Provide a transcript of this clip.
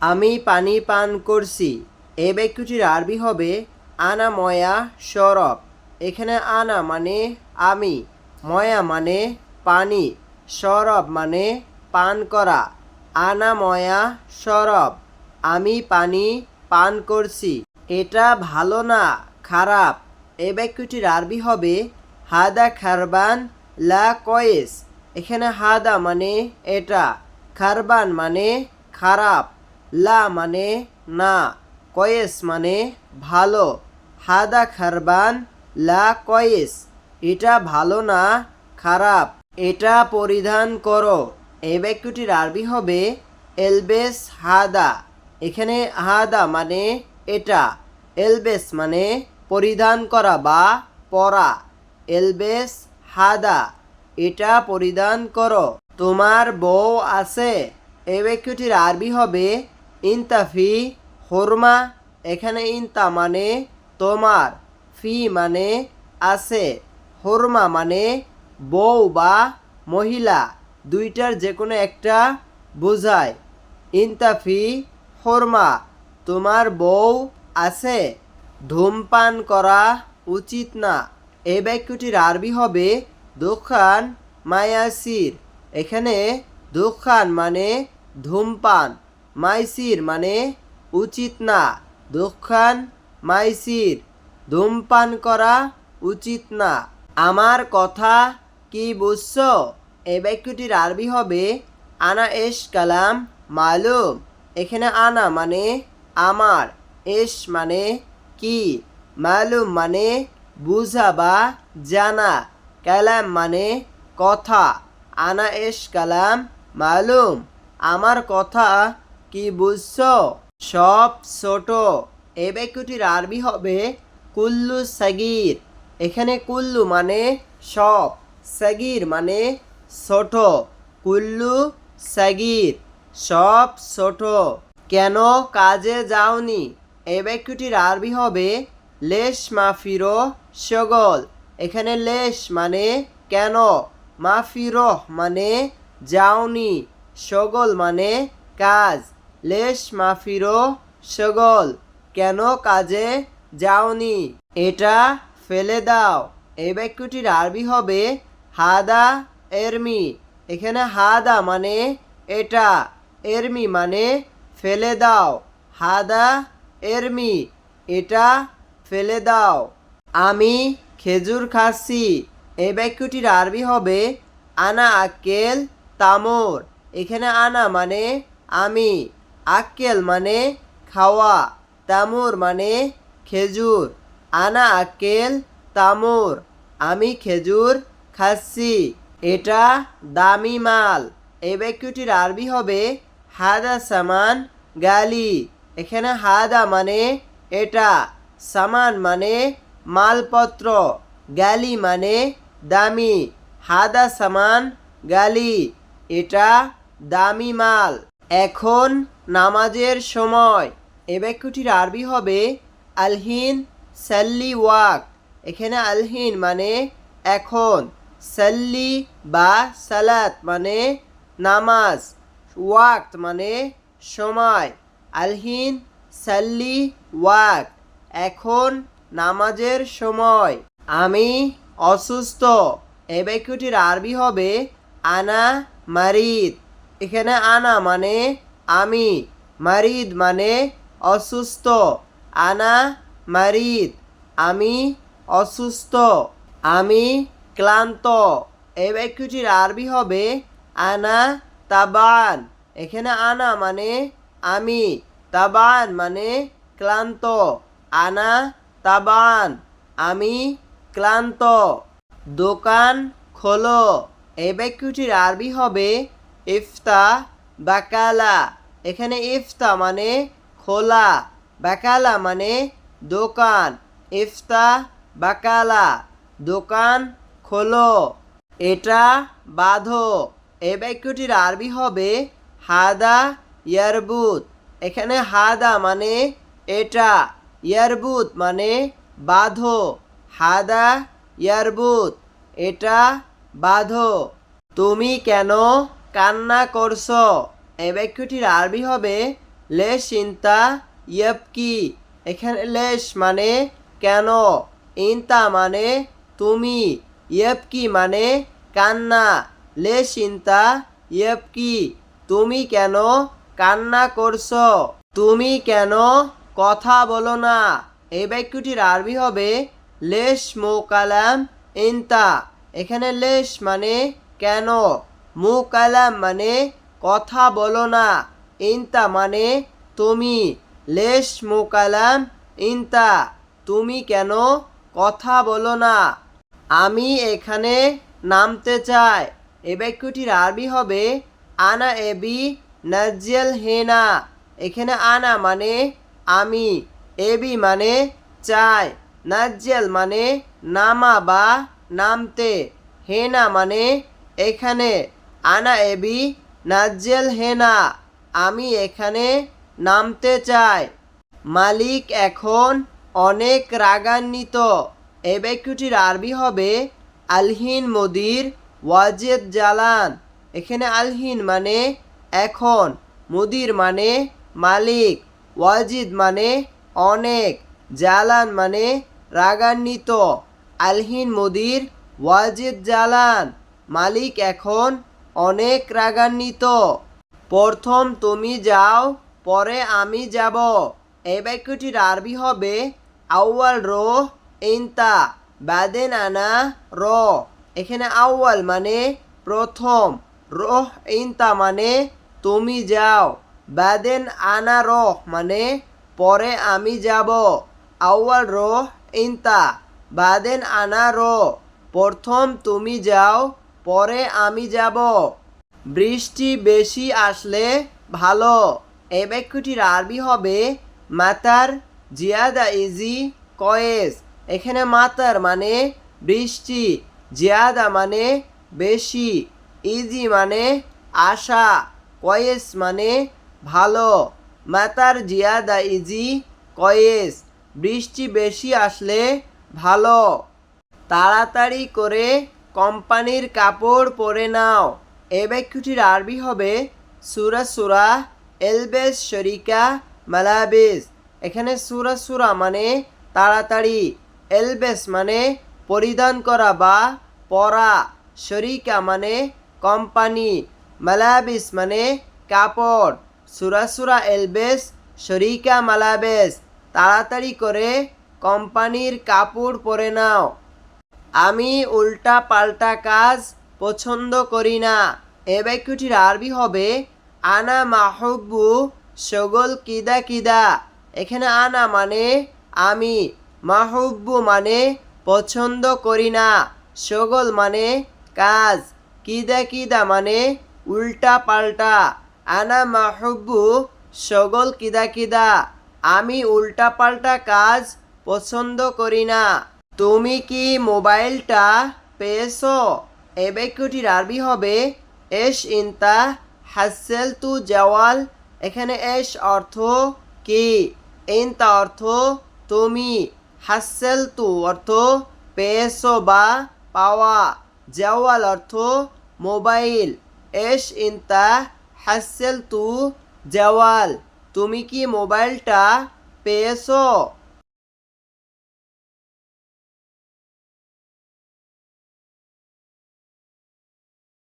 আমি পানি পান করছি। এই বাক্যটির আরবি হবে আনা ময়া সরব। এখানে আনা মানে আমি, ময়া মানে পানি, সরব মানে পান করা। আনা ময়া সরব, আমি পানি পান করছি। এটা ভালো না, খারাপ। এই বাক্যটির আরবি হবে হাদা খারবান লা কয়েস। এখানে হাদা মানে এটা, খারবান মানে খারাপ। লা মানে না, কয়েস মানে ভালো। হাদা খারবান, লা কয়েস। এটা ভালো না, খারাপ। এটা পরিধান করো। এই বাক্যটির আরবি হবে এলবেস হাদা। এখানে হাদা মানে এটা। এলবেস মানে পরিধান করা বা পরা। এলবেস হাদা। এটা পরিধান করো। তোমার বউ আছে। এই বাক্যটির আরবি হবে ইনতাফি হরমা, এখানে ইনতা মানে তোমার, ফি মানে আছে, হরমা মানে বউ বা মহিলা, দুইটার যে কোনো একটা বোঝায়। ইনতাফি হরমা, তোমার বউ আছে, ধূমপান করা উচিত না। এই বাক্যটির আরবি হবে দোকান মায়াসির, এখানে দোকান মানে ধূমপান। মাইসির মানে উচিত না। দোকান মাইসির, ধূমপান করা উচিত না। আমার কথা কি বুঝছ? এই বাক্যটির আরবি হবে আনা এস কালাম মালুম। এখানে আনা মানে আমার, এস মানে কি? মালুম মানে বুঝা বা জানা। কালাম মানে কথা। আনা এস কালাম মালুম। আমার কথা কি বুঝছ? সব ছোট। এই বাক্যটির আরবি হবে কুল্লু সাগির। এখানে কুল্লু মানে সব, সাগির মানে ছোট। কুল্লু সাগির, সব ছোট। কেন কাজে যাওনি? এই বাক্যটির আরবি হবে লেশ মাফিরো সগল। এখানে লেশ মানে কেন? মাফিরো মানে যাওনি। সগল মানে কাজ। লেশ মাফিরো সগল, কেন কাজে যাওনি? এটা ফেলে দাও। এই বাক্যটির আরবি হবে, হাদা এরমি। এখানে হাদা মানে এটা, এরমি মানে ফেলে দাও। হাদা এরমি। এটা ফেলে দাও। আমি খেজুর খাচ্ছি। এই বাক্যটির আরবি হবে, আনা আক্কেল তামর। এখানে আনা মানে আমি। আক্কেল মানে খাওয়া, তামুর মানে খেজুর। আনা আক্কেল, তামুর। আমি খেজুর খাচ্ছি। এটা দামি মাল। এই বাক্যটির আরবি হবে হাদা সামান গালি। এখানে হাদা মানে এটা, সামান মানে মালপত্র, গালি মানে দামি। হাদা সামান গালি, এটা দামি মাল। এখন নামাজের সময়। এ বাক্যটির আরবি হবে আলহিন সাল্লি ওয়াক। এখানে আলহিন মানে এখন। সাল্লি বা সালাত মানে নামাজ। ওয়াক্ত মানে সময়। আলহিন সাল্লি ওয়াক। এখন নামাজের সময়। আমি অসুস্থ। এই বাক্যটির আরবি হবে আনা মারিদ। এখানে আনা মানে আমি, মারিদ মানে অসুস্থ। আনা, মারিদ, আমি অসুস্থ। আমি ক্লান্ত। এই বাক্যটির আরবি হবে আনা, তাবান। এখানে আনা মানে আমি, তাবান মানে ক্লান্ত। আনা, তাবান, আমি ক্লান্ত। দোকান খোলো। এই বাক্যটির আরবি হবে ইফতা, বাকালা। এখানে ইফতা মানে খোলা, বাকালা মানে দোকান। ইফতা, বাকালা, দোকান খোলো। এটা বাঁধো। এই বাক্যটির আরবি হবে হাদা ইয়ারবুত। এখানে হাদা মানে এটা, ইয়ারবুত মানে বাঁধো। হাদা ইয়ারবুত, এটা বাঁধো। তুমি কেন কান্না করছ? এই বাক্যটির আরবি হবে, লেশ ইনতা ইয়বকি। এখানে লেশ মানে কেন? ইনতা মানে তুমি, ইয়বকি মানে কান্না। লেশ ইনতা ইয়বকি, তুমি কেন কান্না করছ? তুমি কেন কথা বলো না? এই বাক্যটির আরবি হবে, লেশ মোকালাম ইনতা। এখানে লেশ মানে কেন? মুকালাম মানে কথা বলো না। ইনতা মানে তুমি। লেশ মোকালাম, ইনতা। তুমি কেন? কথা বলো না। আমি এখানে নামতে চাই। এ বাক্যটির আরবি হবে, আনা এবি নাজিয়াল হেনা। এখানে আনা মানে আমি, এবি মানে চাই। নাজিয়াল মানে নামা বা নামতে। হেনা মানে এখানে, আনা এবি নাজিয়াল হেনা আমি এখানে নামতে চাই। মালিক এখন অনেক রাগান্বিত। এই বাক্যটির আরবি হবে আলহিন মদির ওয়াজেদ জালান। এখানে আলহিন মানে এখন, মুদির মানে মালিক, ওয়াজিদ মানে অনেক, জালান মানে রাগান্বিত। আলহিন মুদির ওয়াজিদ জালান, মালিক এখন অনেক রাগান্বিত। প্রথম তুমি যাও, পরে আমি যাব। এই বাক্যটির আরবি হবে, আউয়াল রো ইনতা বাদেন আনা র। এখানে আউয়াল মানে প্রথম, রোহ ইনতা মানে তুমি যাও। বাদেন আনা রহ মানে পরে আমি যাব। আউয়াল, রোহ ইনতা বাদেন আনা, র। প্রথম তুমি যাও পরে আমি যাব। বৃষ্টি বেশি আসলে ভালো। এই বাক্যটির আরবি হবে মাতার জিয়াদা ইজি কয়েস। এখানে মাতার মানে বৃষ্টি, জিয়াদা মানে বেশি, ইজি মানে আশা, কয়েস মানে ভালো। মাতার জিয়াদা ইজি কয়েস, বৃষ্টি বেশি আসলে ভালো। তাড়াতাড়ি করে কোম্পানির কাপড় পরে নাও। এ বাক্যটির আরবি হবে সুরা সুরা এলবেস শরিকা মালাবেস। এখানে সুরা সুরা মানে তাড়াতাড়ি, এলবেস মানে পরিধান করা বা পরা। শরিকা মানে কোম্পানি, মালাবিস মানে কাপড়। সুরা সুরা এলবেস শরিকা মালাবেস। তাড়াতাড়ি করে কোম্পানির কাপড় পরে নাও। আমি উল্টা পাল্টা কাজ পছন্দ করি না। এ বাক্যটির আরবি হবে, আনা মাহব্বু সগল কিদা কিদা। এখানে আনা মানে আমি মাহব্বু মানে পছন্দ করি না। সগল মানে কাজ কিদা কিদা মানে উল্টা পাল্টা। আনা মাহব্বু সগল কিদা কিদা। আমি উল্টা পাল্টা কাজ পছন্দ করি না। তুমি কি মোবাইলটা পেয়েছ? এ বাক্যটির আরবি হবে। এস ইনতা হাসেল তু জওয়াল। এখানে এস অর্থ কি? ইনতা অর্থ তুমি হাসেল তু অর্থ পেয়েছ বা পাওয়া। জওয়াল অর্থ মোবাইল। এস ইনতা হাসেল তু জওয়াল। তুমি কি মোবাইলটা পেয়েছ?